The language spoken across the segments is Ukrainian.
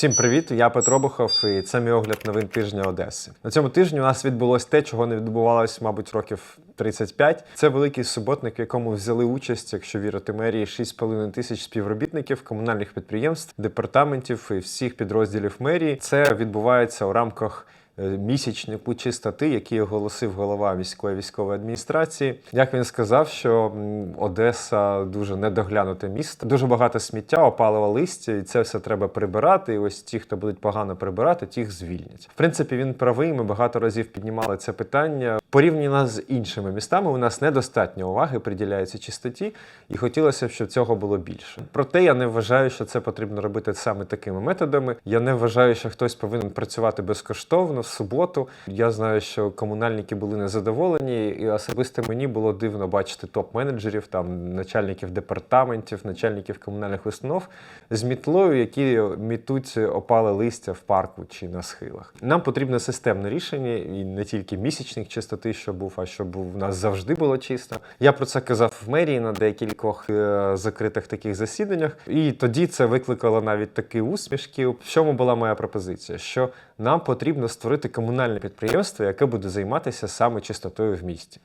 Всім привіт! Я Петро Бухов, і це мій огляд новин тижня Одеси. На цьому тижні у нас відбулось те, чого не відбувалось, мабуть, років 35. Це великий суботник, в якому взяли участь, якщо вірити мерії, 6,5 тисяч співробітників комунальних підприємств, департаментів і всіх підрозділів мерії. Це відбувається у рамках. Е, Місячнику чистоти, який оголосив голова міської військової адміністрації. Як він сказав, що Одеса дуже недоглянуте місто, дуже багато сміття, опалого листя, і це все треба прибирати. І ось ті, хто будуть погано прибирати, тих звільнять. В принципі, він правий. Ми багато разів піднімали це питання. Порівняно з іншими містами, у нас недостатньо уваги приділяється чистоті, і хотілося б, щоб цього було більше. Проте я не вважаю, що це потрібно робити саме такими методами. Я не вважаю, що хтось повинен працювати безкоштовно суботу. Я знаю, що комунальники були незадоволені, і особисто мені було дивно бачити топ-менеджерів, там начальників департаментів, начальників комунальних установ з мітлою, які мітуть опале листя в парку чи на схилах. Нам потрібне системне рішення, і не тільки місячник чистоти, що був, а щоб у нас завжди було чисто. Я про це казав в мерії на декількох е, закритих таких засіданнях, і тоді це викликало навіть такі усмішки. В чому була моя пропозиція? Що нам потрібно створити комунальне підприємство, яке буде займатися саме чистотою в місті.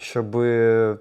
Щоб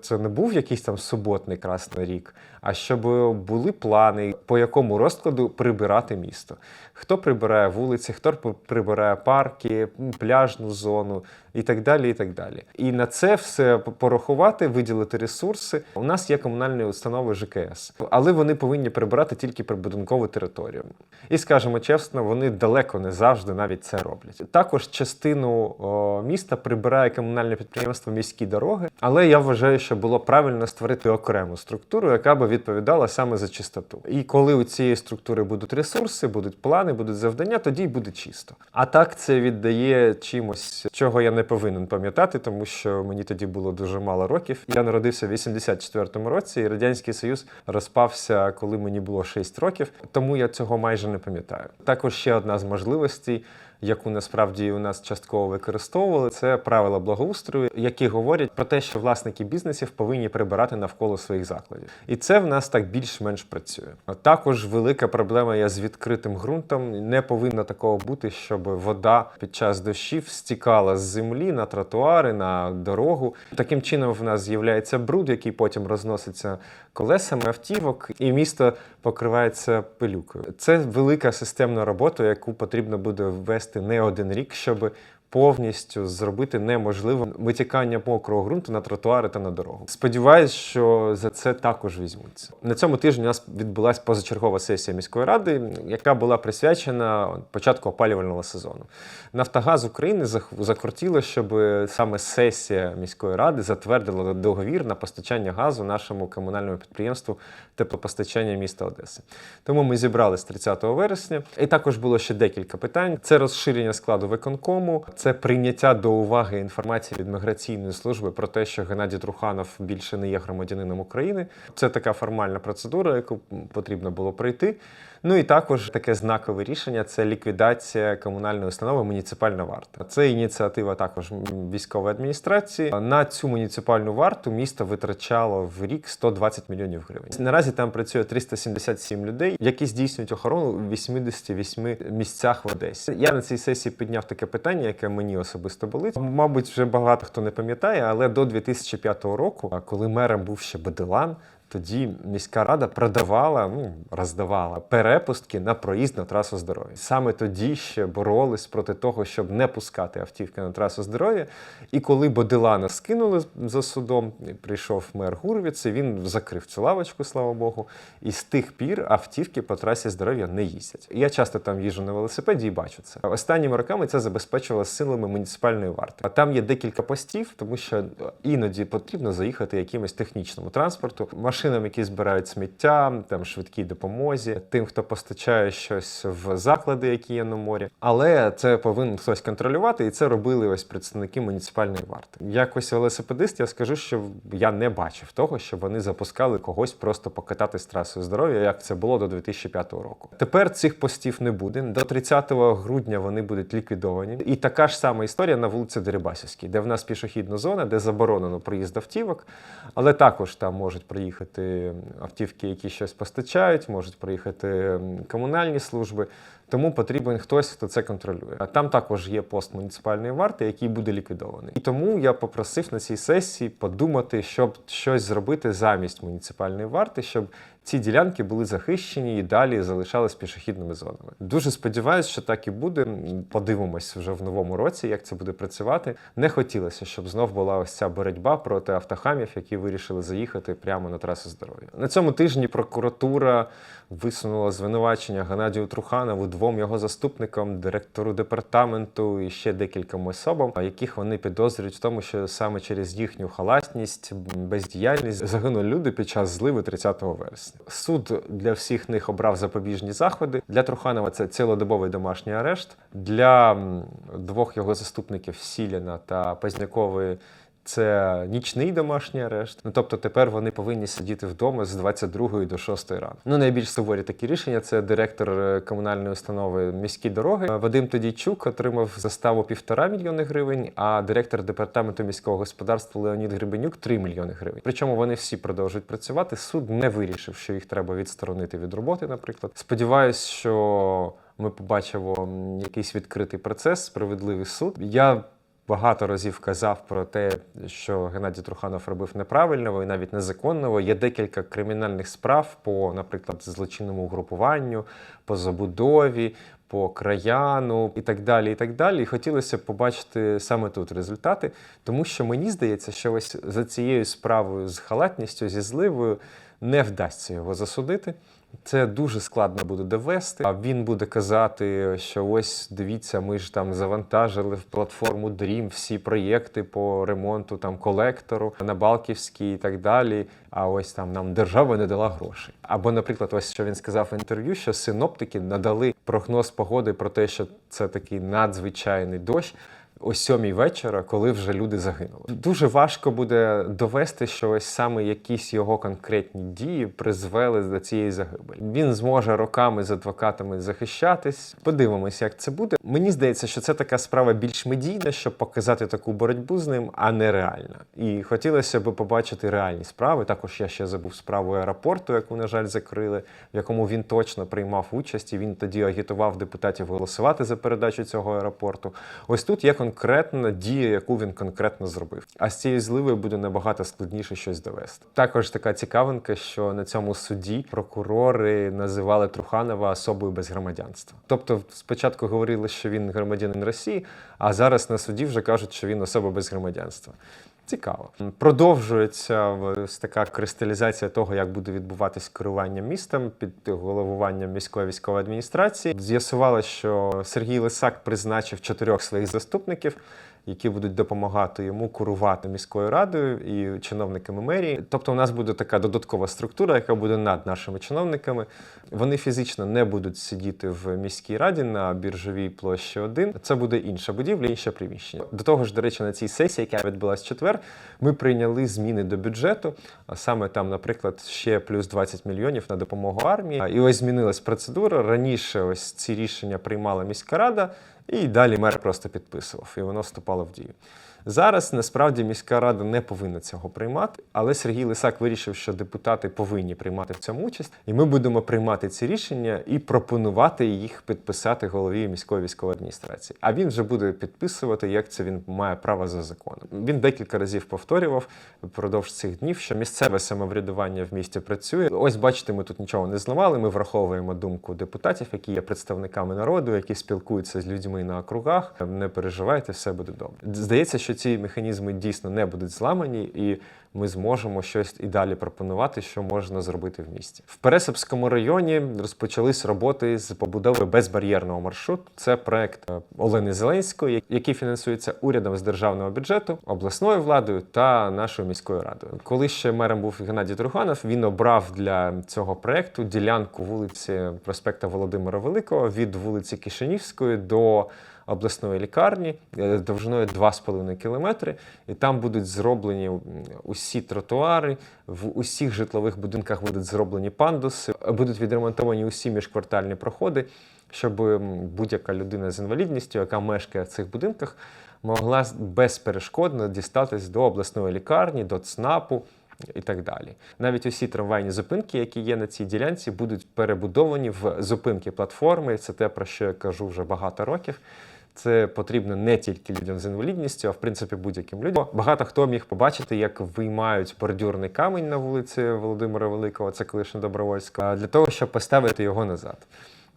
це не був якийсь там суботний красний рік, а щоб були плани, по якому розкладу прибирати місто. Хто прибирає вулиці, хто прибирає парки, пляжну зону і так далі. І так далі. І на це все порахувати, виділити ресурси. У нас є комунальні установи ЖКС, але вони повинні прибирати тільки прибудинкову територію. І скажемо чесно, вони далеко не завжди навіть це роблять. Також частину о, міста прибирає комунальне підприємство міські дороги, але я вважаю, що було правильно створити окрему структуру, яка би відповідала саме за чистоту. І коли у цієї структури будуть ресурси, будуть плани, будуть завдання, тоді й буде чисто. А так це віддає чимось, чого я не повинен пам'ятати, тому що мені тоді було дуже мало років. Я народився в 84-му році, і радянський союз розпався, коли мені було 6 років. Тому я цього майже не пам'ятаю. Також ще одна з можливостей. Яку насправді у нас частково використовували, це правила благоустрою, які говорять про те, що власники бізнесів повинні прибирати навколо своїх закладів, і це в нас так більш-менш працює. Також велика проблема є з відкритим ґрунтом. Не повинно такого бути, щоб вода під час дощів стікала з землі на тротуари, на дорогу. Таким чином в нас з'являється бруд, який потім розноситься колесами автівок, і місто покривається пилюкою. Це велика системна робота, яку потрібно буде ввести не один рік, щоб повністю зробити неможливим витікання мокрого ґрунту на тротуари та на дорогу. Сподіваюсь, що за це також візьмуться. На цьому тижні у нас відбулася позачергова сесія міської ради, яка була присвячена початку опалювального сезону. Нафтогаз України зах- щоб саме сесія міської ради затвердила договір на постачання газу нашому комунальному підприємству теплопостачання міста Одеси. Тому ми зібрались 30 вересня. І також було ще декілька питань: це розширення складу виконкому, це прийняття до уваги інформації від міграційної служби про те, що Геннадій Труханов більше не є громадянином України. Це така формальна процедура, яку потрібно було пройти. Ну і також таке знакове рішення це ліквідація комунальної установи муніципальна варта. Це ініціатива також військової адміністрації. На цю муніципальну варту місто витрачало в рік 120 мільйонів гривень. Наразі там працює 377 людей, які здійснюють охорону у 88 місцях в Одесі. Я на цій сесії підняв таке питання, яке мені особисто болить. Мабуть, вже багато хто не пам'ятає, але до 2005 року, коли мером був ще Баделан, тоді міська рада продавала, ну роздавала перепустки на проїзд на трасу здоров'я. Саме тоді ще боролись проти того, щоб не пускати автівки на трасу здоров'я. І коли Бодилана скинули за судом, прийшов мер Гурвіц, і він закрив цю лавочку, слава Богу. І з тих пір автівки по трасі здоров'я не їздять. Я часто там їжджу на велосипеді і бачу це. Останніми роками це забезпечувало силами муніципальної варти. А там є декілька постів, тому що іноді потрібно заїхати якимось технічному транспорту, машинам, які збирають сміття, там швидкій допомозі, тим, хто постачає щось в заклади, які є на морі. Але це повинен хтось контролювати, і це робили ось представники муніципальної варти. Якось велосипедист, я скажу, що я не бачив того, щоб вони запускали когось просто покатати з трасою здоров'я, як це було до 2005 року. Тепер цих постів не буде. До 30 грудня вони будуть ліквідовані. І така ж сама історія на вулиці Дерибасівській, де в нас пішохідна зона, де заборонено проїзд автівок, але також там можуть проїхати автівки, які щось постачають, можуть проїхати комунальні служби. Тому потрібен хтось, хто це контролює. А там також є пост муніципальної варти, який буде ліквідований. І тому я попросив на цій сесії подумати, щоб щось зробити замість муніципальної варти, щоб ці ділянки були захищені і далі залишались пішохідними зонами. Дуже сподіваюся, що так і буде. Подивимось вже в новому році, як це буде працювати. Не хотілося, щоб знов була ось ця боротьба проти автохамів, які вирішили заїхати прямо на трасу здоров'я. На цьому тижні прокуратура висунула звинувачення Геннадію Труханову, двом його заступникам, директору департаменту і ще декільком особам, яких вони підозрюють в тому, що саме через їхню халатність, бездіяльність загинули люди під час зливи 30 вересня. Суд для всіх них обрав запобіжні заходи. Для Труханова це цілодобовий домашній арешт. Для двох його заступників Сіляна та Пазнякової це нічний домашній арешт. Ну тобто тепер вони повинні сидіти вдома з 22 до 6 ранку. Ну найбільш суворі такі рішення. Це директор е, комунальної установи міські дороги Е, Вадим Тодійчук отримав заставу півтора мільйони гривень, а директор департаменту міського господарства Леонід Гребенюк 3 мільйони гривень. Причому вони всі продовжують працювати. Суд не вирішив, що їх треба відсторонити від роботи. Наприклад, сподіваюсь, що ми побачимо якийсь відкритий процес, справедливий суд. Я багато разів казав про те, що Геннадій Труханов робив неправильного і навіть незаконного. Є декілька кримінальних справ по, наприклад, злочинному угрупуванню, по забудові. По краяну і так далі, і так далі. І хотілося б побачити саме тут результати, тому що мені здається, що ось за цією справою з халатністю, зі зливою не вдасться його засудити. Це дуже складно буде довести. А він буде казати, що ось дивіться, ми ж там завантажили в платформу Dream всі проєкти по ремонту там колектору на Балківській і так далі. А ось там нам держава не дала грошей. Або, наприклад, ось що він сказав в інтерв'ю, що синоптики надали прогноз погоди про те, що це такий надзвичайний дощ о сьомій вечора, коли вже люди загинули. Дуже важко буде довести, що ось саме якісь його конкретні дії призвели до цієї загибелі. Він зможе роками з адвокатами захищатись. Подивимось, як це буде. Мені здається, що це така справа більш медійна, щоб показати таку боротьбу з ним, а не реальна. І хотілося б побачити реальні справи. Також я ще забув справу аеропорту, яку, на жаль, закрили, в якому він точно приймав участь. І він тоді агітував депутатів голосувати за передачу цього аеропорту. Ось тут є конкретна дія, яку він конкретно зробив. А з цією зливою буде набагато складніше щось довести. Також така цікавинка, що на цьому суді прокурори називали Труханова особою без громадянства. Тобто, спочатку говорили, що він громадянин Росії, а зараз на суді вже кажуть, що він особа без громадянства. Цікаво. Продовжується ось така кристалізація того, як буде відбуватись керування містом під головуванням міської військової адміністрації. З'ясувалося, що Сергій Лисак призначив чотирьох своїх заступників, які будуть допомагати йому курувати міською радою і чиновниками мерії. Тобто, у нас буде така додаткова структура, яка буде над нашими чиновниками. Вони фізично не будуть сидіти в міській раді на біржовій площі 1. Це буде інша будівля, інше приміщення. До того ж, до речі, на цій сесії, яка відбулась в четвер, ми прийняли зміни до бюджету. А саме там, наприклад, ще плюс 20 мільйонів на допомогу армії. І ось змінилась процедура. Раніше ось ці рішення приймала міська рада. І далі мер просто підписував, і воно вступало в дію. Зараз насправді міська рада не повинна цього приймати, але Сергій Лисак вирішив, що депутати повинні приймати в цьому участь, і ми будемо приймати ці рішення і пропонувати їх підписати голові міської військової адміністрації. А він вже буде підписувати, як це він має право за законом. Він декілька разів повторював впродовж цих днів, що місцеве самоврядування в місті працює. Ось бачите, ми тут нічого не зламали. Ми враховуємо думку депутатів, які є представниками народу, які спілкуються з людьми на округах. Не переживайте, все буде добре. Здається, що ці механізми дійсно не будуть зламані, і ми зможемо щось і далі пропонувати, що можна зробити в місті. В Пересипському районі розпочались роботи з побудови безбар'єрного маршруту. Це проект е, Олени Зеленської, який фінансується урядом з державного бюджету, обласною владою та нашою міською радою. Коли ще мером був Геннадій Труханов, він обрав для цього проекту ділянку вулиці проспекта Володимира Великого від вулиці Кишинівської до обласної лікарні е, довжиною 2,5 кілометри, і там будуть зроблені усі тротуари, в усіх житлових будинках будуть зроблені пандуси, будуть відремонтовані усі міжквартальні проходи, щоб будь-яка людина з інвалідністю, яка мешкає в цих будинках, могла безперешкодно дістатись до обласної лікарні, до ЦНАПу. і так далі. Навіть усі трамвайні зупинки, які є на цій ділянці, будуть перебудовані в зупинки платформи. Це те, про що я кажу вже багато років. Це потрібно не тільки людям з інвалідністю, а в принципі будь-яким людям. Багато хто міг побачити, як виймають бордюрний камінь на вулиці Володимира Великого, це колишня Добровольська, для того, щоб поставити його назад.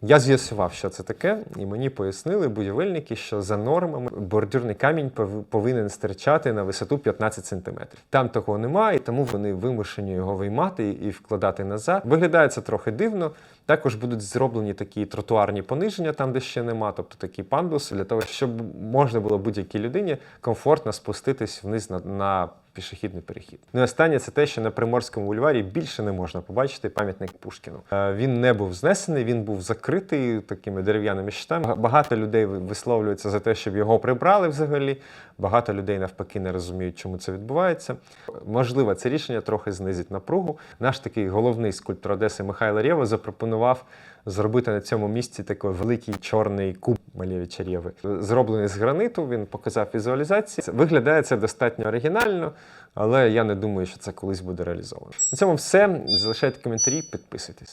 Я з'ясував, що це таке, і мені пояснили будівельники, що за нормами бордюрний камінь пов- повинен стирчати на висоту 15 см. Там такого немає, тому вони вимушені його виймати і вкладати назад. Виглядає це трохи дивно. Також будуть зроблені такі тротуарні пониження, там де ще нема, тобто такі пандуси, для того, щоб можна було будь-якій людині комфортно спуститись вниз на, на пішохідний перехід. Ну і останнє це те, що на Приморському бульварі більше не можна побачити пам'ятник Пушкіну. Е, Він не був знесений, він був закритий такими дерев'яними щитами. Багато людей висловлюються за те, щоб його прибрали взагалі. Багато людей навпаки не розуміють, чому це відбувається. Можливо, це рішення трохи знизить напругу. Наш такий головний скульптор Одеси Михайло Рєва запропонував зробити на цьому місці такий великий чорний куб Малєві Чарєви. Зроблений з граниту, він показав візуалізації. Це- Виглядає це достатньо оригінально, але я не думаю, що це колись буде реалізовано. На цьому все. Залишайте коментарі, підписуйтесь.